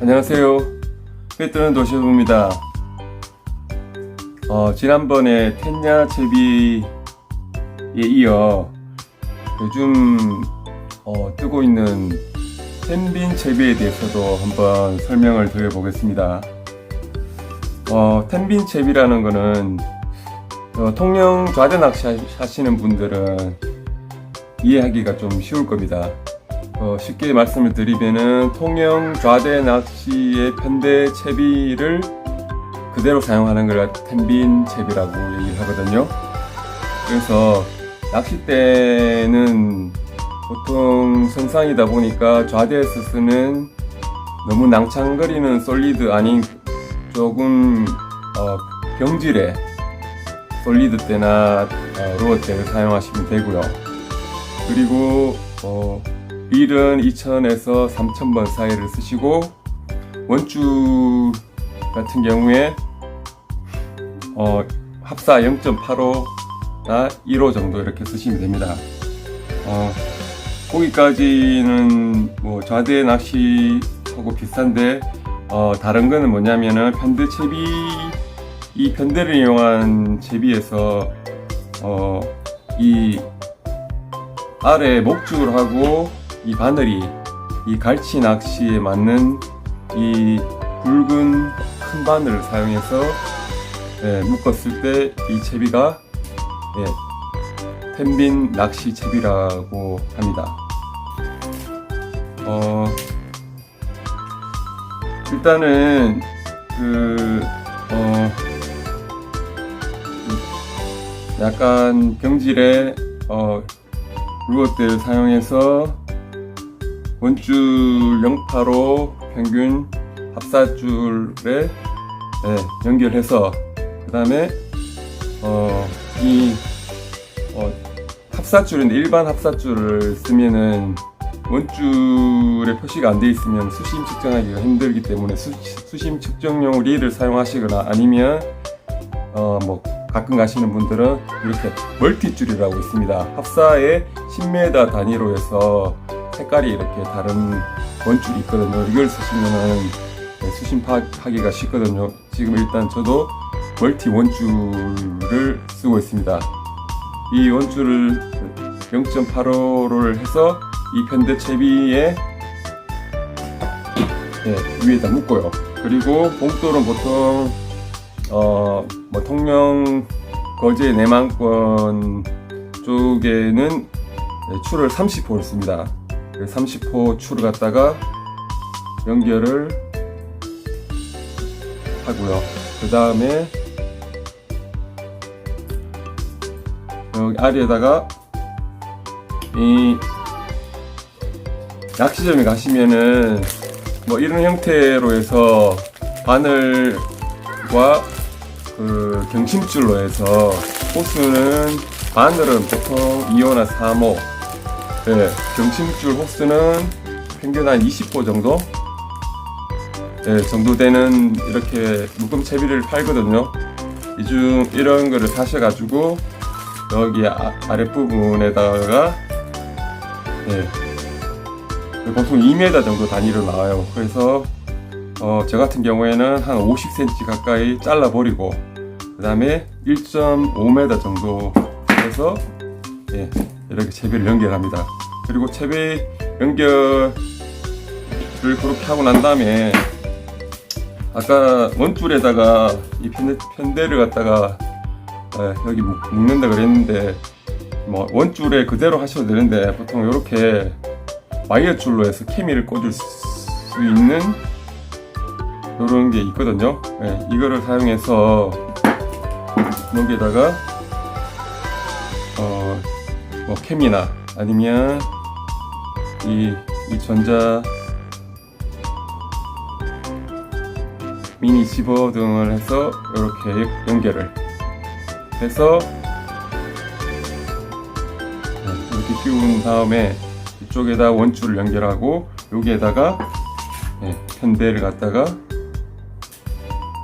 안녕하세요. 회뜨는 도시부입니다. 어, 지난번에 텐야 제비에 이어 요즘 어, 뜨고 있는 텐빈 제비에 대해서도 한번 설명을 드려보겠습니다. 어, 텐빈 제비라는 거는 어, 통영 좌대 낚시 하시는 분들은 이해하기가 좀 쉬울 겁니다. 어, 쉽게 말씀을 드리면은 통영 좌대 낚시의 편대 채비를 그대로 사용하는 걸 텐빈 채비라고 얘기를 하거든요. 그래서 낚싯대는 보통 선상이다 보니까 좌대에서 쓰는 너무 낭창거리는 솔리드 아닌 조금 어, 병질의 솔리드 때나 어, 루어 때를 사용하시면 되고요. 그리고 어, 릴은 2000에서 3000번 사이를 쓰시고 원줄 같은 경우에 어, 합사 0.85나 1호 정도 이렇게 쓰시면 됩니다. 어, 거기까지는 뭐 좌대 낚시하고 비슷한데 어, 다른 거는 뭐냐면은 편대 채비 이 편대를 이용한 채비에서 어, 이 아래 목줄하고 이 바늘이 이 갈치 낚시에 맞는 이 굵은 큰 바늘을 사용해서 예, 묶었을 때 이 채비가 예, 텐빈 낚시 채비라고 합니다. 어, 일단은 그 어, 약간 병질의 어, 루어대를 사용해서 원줄 085 평균 합사줄에 네, 연결해서 그 다음에 어, 이 어, 합사줄인데 일반 합사줄을 쓰면은 원줄에 표시가 안 돼 있으면 수심 측정하기가 힘들기 때문에 수, 수심 측정용 릴을 사용하시거나 아니면 어, 뭐 가끔 가시는 분들은 이렇게 멀티줄이라고 있습니다. 합사에 10m 단위로 해서 색깔이 이렇게 다른 원줄이 있거든요. 이걸 쓰시면은 네, 수심 파악하기가 쉽거든요. 지금 일단 저도 멀티 원줄을 쓰고 있습니다. 이 원줄을 0.85를 해서 이 편대 채비에 네, 위에다 묶고요. 그리고 봉돌은 보통 어, 뭐 통영 거제 내망권 쪽에는 네, 추를 30호를 씁니다. 30호 추를 갖다가 연결을 하고요. 그 다음에 여기 아래에다가 이 낚시점에 가시면은 뭐 이런 형태로 해서 바늘과 그 경심줄로 해서 호스는 바늘은 보통 2호나 3호 네, 경심줄 호스는 평균 한 20호 정도? 네, 정도 되는 이렇게 묶음 채비를 팔거든요. 이 중 이런 거를 사셔가지고 여기 아, 아랫부분에다가 네, 보통 2m 정도 단위로 나와요. 그래서 어, 저 같은 경우에는 한 50cm 가까이 잘라버리고 그 다음에 1.5m 정도 해서 예, 이렇게 채비를 연결합니다. 그리고 채비 연결을 그렇게 하고 난 다음에 아까 원줄에다가 이 편대, 편대를 갖다가 예, 여기 묶- 묶는다 그랬는데 뭐 원줄에 그대로 하셔도 되는데 보통 이렇게 와이어 줄로 해서 케미를 꽂을 수 있는 이런 게 있거든요. 예, 이거를 사용해서 여기에다가 어, 뭐 캠이나 아니면 이, 이 전자 미니 집어 등을 해서 이렇게 연결을 해서 네, 이렇게 끼운 다음에 이쪽에다 원줄을 연결하고 여기에다가 네, 편대를 갖다가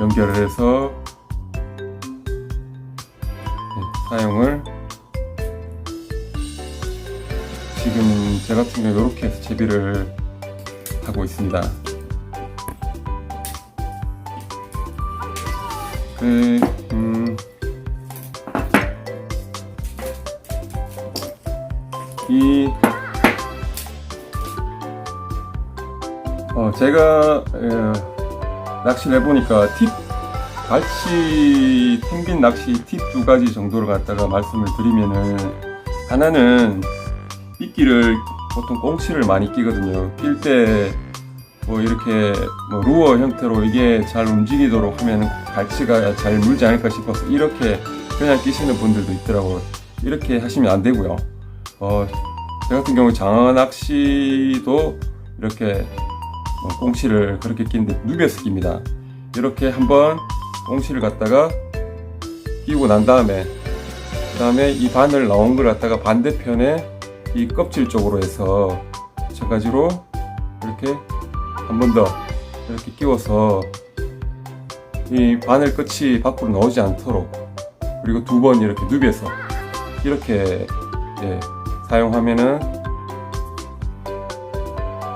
연결을 해서 네, 사용을 지금 제 같은 경우 이렇게 해서 재비를 하고 있습니다. 그, 음, 이, 어, 제가 에, 낚시를 해보니까 팁, 갈치, 텐빈 낚시 팁 두 가지 정도를 갖다가 말씀을 드리면은, 하나는 미끼를 보통 꽁치를 많이 끼거든요. 낄 때, 뭐 이렇게 뭐 루어 형태로 이게 잘 움직이도록 하면 갈치가 잘 물지 않을까 싶어서 이렇게 그냥 끼시는 분들도 있더라고요. 이렇게 하시면 안 되고요. 어, 저 같은 경우 장어 낚시도 이렇게 뭐 꽁치를 그렇게 끼는데 누벼서 낍니다. 이렇게 한번 꽁치를 갖다가 끼고 난 다음에 그 다음에 이 바늘 나온 걸 갖다가 반대편에 이 껍질 쪽으로 해서 마찬가지로 이렇게 한 번 더 이렇게 끼워서 이 바늘 끝이 밖으로 나오지 않도록 그리고 두 번 이렇게 누벼서 이렇게 예, 사용하면은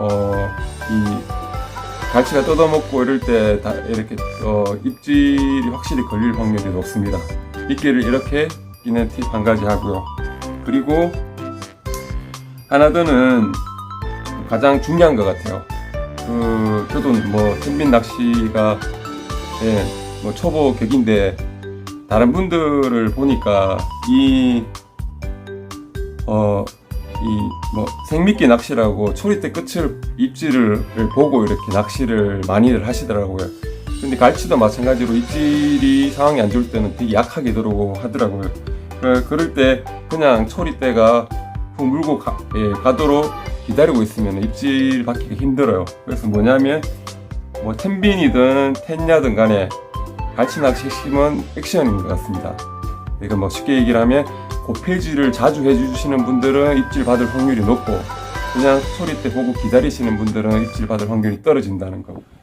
어 이 갈치가 뜯어먹고 이럴 때 다 이렇게 어, 입질이 확실히 걸릴 확률이 높습니다. 미끼를 이렇게 끼는 팁 한 가지 하고요. 그리고 하나 더는 가장 중요한 것 같아요. 그 저도 뭐 텐빈 낚시가 예, 뭐 초보 격인데 다른 분들을 보니까 이 어, 이 뭐 생미끼 낚시라고 초리대 끝을 입질을 보고 이렇게 낚시를 많이들 하시더라고요. 근데 갈치도 마찬가지로 입질이 상황이 안 좋을 때는 되게 약하게 들어오고 하더라고요. 그, 그럴 때 그냥 초리대가 훅 물고 가, 예, 가도록 기다리고 있으면 입질 받기가 힘들어요. 그래서 뭐냐면 뭐 텐빈이든 텐야든 간에 갈치 낚시 힘은 액션인 것 같습니다. 그러니까 뭐 쉽게 얘기를 하면 고폐질을 자주 해주시는 분들은 입질 받을 확률이 높고 그냥 소리 때 보고 기다리시는 분들은 입질 받을 확률이 떨어진다는 거. 그